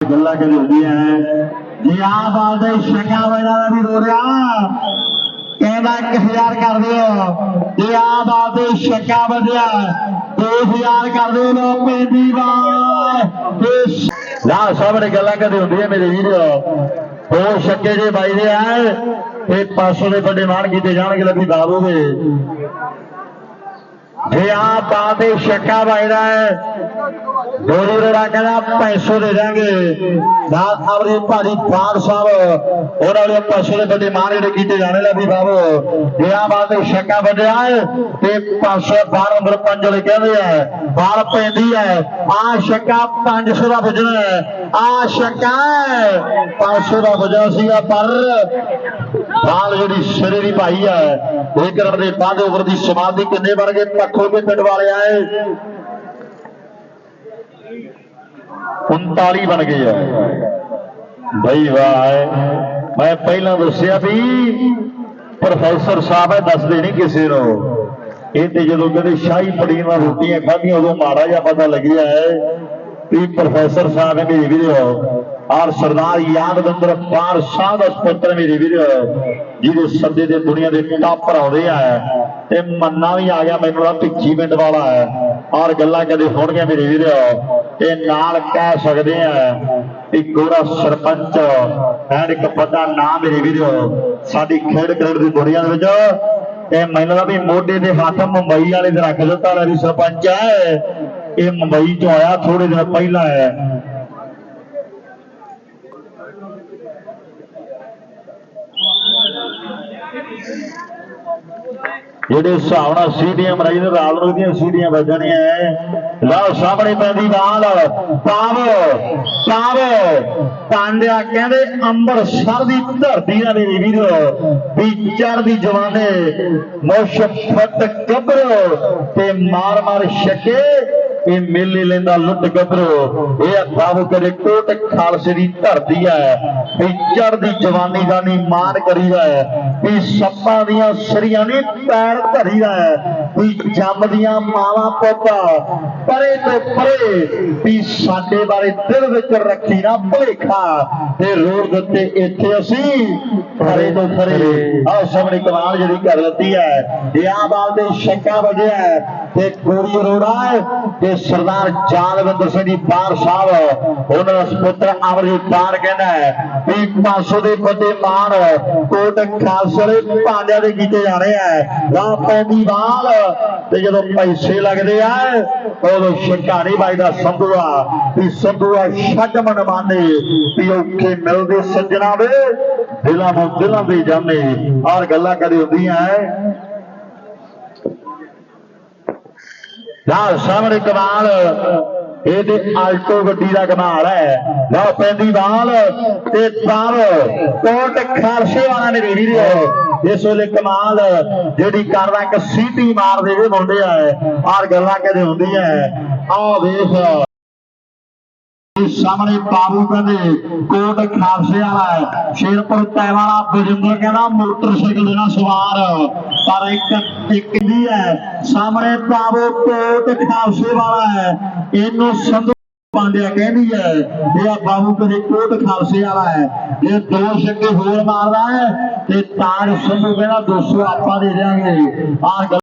ਗੱਲਾਂ ਕਰੀ ਹੁੰਦੀਆਂ ਹੈ ਜੇ ਆ ਬਾਲ ਦੇ ਸ਼ਕਾ ਦਾ ਵੀ ਰੋ ਰਿਹਾ, ਕਹਿੰਦਾ 1000 ਕਰ ਦਿਓ। ਜੇ ਆ ਬਾਲ ਦੇ ਸ਼ਕਾ 2000 ਕਰ ਦਿਓ ਲੋ ਪੈਂਦੀ ਵਾਰ ਤੇ ਸਾਹਮਣੇ ਗੱਲਾਂ ਕਰੀ ਹੁੰਦੀਆਂ ਮੇਰੇ ਵੀਰੋ। ਹੋਰ ਸ਼ੱਕੇ ਜੇ ਬਾਈ ਦੇ ਆ ਇਹ 500 ਦੇ ਵੱਡੇ ਮਾਣ ਕੀਤੇ ਜਾਣਗੇ ਲੱਭੀ ਬਾਬੂ ਦੇ। ਜੇ ਆ ਬਾਲ ਦੇ ਸ਼ਕਾ ਵਜਦਾ ਹੈ ਦੋਰੀ ਰੜਾ ਕਹਿੰਦਾ ਪੈਸੋ ਨਾਲ ਆਪਣੇ ਭਾਜੀ ਬਾਦ ਸਾਹਿਬ, ਉਹਨਾਂ ਵਾਲੇ ਪੈਸੇ ਦੇ ਵੱਡੇ ਮਾਨ ਕੀਤੇ ਜਾਣੇ ਲੈ ਬਾਬੋ ਬਾਬੂ ਇਹ ਆ ਬਾਤ ਸ਼ੱਕਾ ਵੱਡਿਆ ਹੈ, ਤੇ 512 ਨੰਬਰ 5 ਵਾਲੇ ਕਹਿੰਦੇ ਆ ਬਾਲ ਪੈਂਦੀ ਹੈ, ਆ ਸ਼ੱਕਾ 500 ਦਾ ਵੱਜਣਾ ਹੈ, ਆ ਸ਼ੱਕਾ 500 ਦਾ ਵੱਜਣਾ ਸੀਗਾ ਪਰ ਬਾਲ ਜਿਹੜੀ ਸਿਰੇ ਦੀ ਭਾਈ ਹੈ ਇਹ ਦੇ ਬਾਅਦ ਉਮਰ ਦੀ ਸਮਾਧੀ ਕਿੰਨੇ ਬਣ ਗਏ? ਪੱਖੋ ਕੇ ਪਿੰਡ ਵਾਲੇ ਆਏ 39 ਬਣ ਗਏ ਆ। ਬਈ ਵਾਹ, ਮੈਂ ਪਹਿਲਾਂ ਦੱਸਿਆ ਵੀ ਪ੍ਰੋਫੈਸਰ ਸਾਹਿਬ ਹੈ ਦੱਸਦੇ ਨਹੀਂ ਕਿਸੇ ਨੂੰ। ਇਹ ਤੇ ਜਦੋਂ ਕਹਿੰਦੇ ਸ਼ਾਹੀ ਪੜੀ ਨਾਲ ਰੋਟੀਆਂ ਖਾਧੀਆਂ, ਉਦੋਂ ਮਾੜਾ ਜਿਹਾ ਪਤਾ ਲੱਗਿਆ ਹੈ। ਵੀ ਪ੍ਰੋਫੈਸਰ ਸਾਹਿਬ ਹੈ ਮੇਰੇ ਵੀਰੋ ਔਰ ਸਰਦਾਰ ਯਾਦਵਿੰਦਰ ਪਾਰ ਸਾਹਿਬ ਦਾ ਸੁਪੁੱਤਰ ਮੇਰੇ ਵੀਰੋ, ਜਿਹਦੇ ਸੱਦੇ ਦੇ ਦੁਨੀਆ ਦੇ ਟਾਪਰ ਆਉਂਦੇ ਆ, ਤੇ ਮੰਨਾ ਵੀ ਆ ਗਿਆ, ਮੈਨੂੰ ਆ ਭਿੱਖੀ ਪਿੰਡ ਵਾਲਾ ਹੈ। ਔਰ ਗੱਲਾਂ ਕਦੇ ਹੋਣਗੀਆਂ ਮੇਰੇ ਵੀਰੋ, ਇਹ ਨਾਲ ਕਹਿ ਸਕਦੇ ਆ ਕਿ ਗੋਰਾ ਸਰਪੰਚ ਐਨ ਇੱਕ ਵੱਡਾ ਨਾਮ ਮੇਰੇ ਵੀਰੋ, ਸਾਡੀ ਖੇਡ ਕ੍ਰਿਕਟ ਦੀ ਦੁਨੀਆ ਦੇ ਵਿੱਚ, ਇਹ ਮੈਨੂੰ ਲੱਗਦਾ ਵੀ ਮੋਢੇ ਦੇ ਹੱਥ ਮੁੰਬਈ ਵਾਲੇ ਦੇ ਰੱਖ ਦਿੱਤਾ ਲੈ ਸਰਪੰਚ। ਹੈ ਇਹ ਮੁੰਬਈ ਤੋਂ ਆਇਆ ਥੋੜੇ ਦਿਨ ਪਹਿਲਾਂ ਹੈ ਜਿਹੜੇ ਹਿਸਾਬ ਨਾਲ ਸੀਡੀਆਂ ਮਰਾਈ ਦੇ ਰਾਲ ਰੋਗ ਦੀਆਂ ਸੀਡੀਆਂ ਵੱਜਣੀਆਂ ਐ। ਲਓ, ਸਾਹਮਣੇ ਪੈਂਦੀ ਬਾਲ ਪਾਵ ਪਾਵ ਪਾਂਡਿਆ ਕਹਿੰਦੇ ਅੰਮ੍ਰਿਤਸਰ ਦੀ ਧਰਤੀ ਦਾ ਮੇਰੀ ਵੀਰੋ, ਵੀ ਚੜ੍ਹਦੀ ਜਵਾਨੇ, ਮੁਸ਼ਫਤ ਕਬਰ ਤੇ ਮਾਰ ਮਾਰ ਛਕੇ। ਇਹ ਮੇਲੇ ਲੈਂਦਾ ਲੁੱਟ ਗੱਭਰੂ, ਇਹ ਅਖਾਵ ਕਰੇ ਕੋਟ ਖਾਲਸੇ ਦੀ ਧਰਤੀ ਹੈ, ਵੀ ਚੜ੍ਹਦੀ ਜਵਾਨੀ ਦਾ ਨੀ ਮਾਨ ਕਰੀਦਾ ਹੈ, ਵੀ ਸੱਪਾਂ ਦੀਆਂ ਸਰੀਆਂ ਨੇ ਪੈਰ ਧਰੀਦਾ ਹੈ, ਵੀ ਜੰਮਦੀਆਂ ਮਾਵਾਂ ਪੁੱਤਾਂ, ਪਰੇ ਤੋਂ ਪਰੇ, ਵੀ ਸਾਡੇ ਬਾਰੇ ਦਿਲ ਵਿੱਚ ਰੱਖੀ ਨਾ ਭੁਲੇਖਾ, ਤੇ ਰੋੜ ਦਿੱਤੇ ਇੱਥੇ ਅਸੀਂ ਪਰੇ ਤੋਂ ਪਰੇ। ਆਹ ਸਾਹਮਣੇ ਕਮਾਲ ਜਿਹੜੀ ਕਰ ਦਿੱਤੀ ਹੈ ਦਿਆਬਾਲ ਦੇ ਸ਼ੱਕਾ ਵਜਿਆ ਤੇ ਗੋਰੀ ਅਰੋੜਾ ਤੇ ਸਰਦਾਰ ਜਾਨਵਿੰਦਰ ਸਿੰਘ ਜੀ ਬਾਰ ਸਾਹਿਬ, ਉਹਨਾਂ ਦਾ ਸੁਪੁੱਤਰ ਅਮਰਜੀਤ ਬਾਰ ਕਹਿੰਦਾ ਹੈ ਵੀ 500 ਦੇ ਵੱਡੇ ਮਾਨ ਕੋਟ ਖਾਲਸੇ ਭਾਂਡਿਆਂ ਦੇ ਕੀਤੇ ਜਾਣੇ ਆ। ਰਾਹ ਪੈਂਦੀ ਵਾਲ। ਤੇ ਜਦੋਂ ਪੈਸੇ ਲੱਗਦੇ ਆ, ਉਦੋਂ ਸ਼ਿਕਾਰੀ ਬਾਈ ਦਾ ਸੰਧੂਆ, ਵੀ ਸੰਧੂਆ ਛੱਡ ਮਨ ਮਾਨੇ ਵੀ ਔਖੇ ਮਿਲਦੇ ਸੱਜਣਾ ਵੇ, ਦਿਲਾਂ ਨੂੰ ਦਿਲਾਂ ਦੇ ਜਾਣੇ ਆਰ ਗੱਲਾਂ ਕਦੇ ਹੁੰਦੀਆਂ ਐ। ਨਾਲ ਸਾਹਮਣੇ ਕਮਾਲ ਇਹ ਤੇ ਆਲਟੋ ਗੱਡੀ ਦਾ ਕਮਾਲ ਹੈ। ਨਾ ਪੈਂਦੀ ਵਾਲ ਤੇ ਤਾਰ ਕੋਟ ਖਾਲਸੇ ਵਾਲਾ ਨੇ ਵੀਡੀਓ ਇਸ ਵੇਲੇ ਕਮਾਲ, ਜਿਹੜੀ ਕਰਦਾ ਇੱਕ ਸੀਟੀ ਮਾਰ ਦੇਵੇ ਮੁੰਡੇ ਆ। ਆਰ ਗੱਲਾਂ ਕਦੇ ਹੁੰਦੀਆਂ ਆ। ਵੇਖ ਸਾਹਮਣੇ ਬਾਬੂ ਕਹਿੰਦੇ, ਕੋਟ ਖਾਲਸੇ ਵਾਲਾ ਹੈ। ਸ਼ੇਰਪੁਰ ਤੈ ਵਾਲਾ ਬਜਿੰਦਰ ਕਹਿੰਦਾ, ਮੋਟਰਸਾਈਕਲ ਦੇ ਨਾਲ ਸਵਾਰ। ਪਰ ਇੱਕ ਇੱਕ ਦੀ ਹੈ। ਸਾਹਮਣੇ ਬਾਬੂ ਕੋਟ ਖਾਲਸੇ ਵਾਲਾ ਹੈ। ਇਹਨੂੰ ਸੰਧੂ ਪਾਂਡਿਆ ਕਹਿੰਦੀ ਹੈ ਇਹ ਆ ਬਾਬੂ ਕਦੇ ਕੋਟ ਖਾਲਸੇ ਵਾਲਾ ਹੈ। ਜੇ ਦੋ ਛੱਕੇ ਹੋਰ ਮਾਰਦਾ ਹੈ, ਤੇ ਤਾਜ ਸੰਧੂ ਕਹਿੰਦਾ 200 ਆਪਾਂ ਦੇ ਦਿਆਂਗੇ। ਆਹ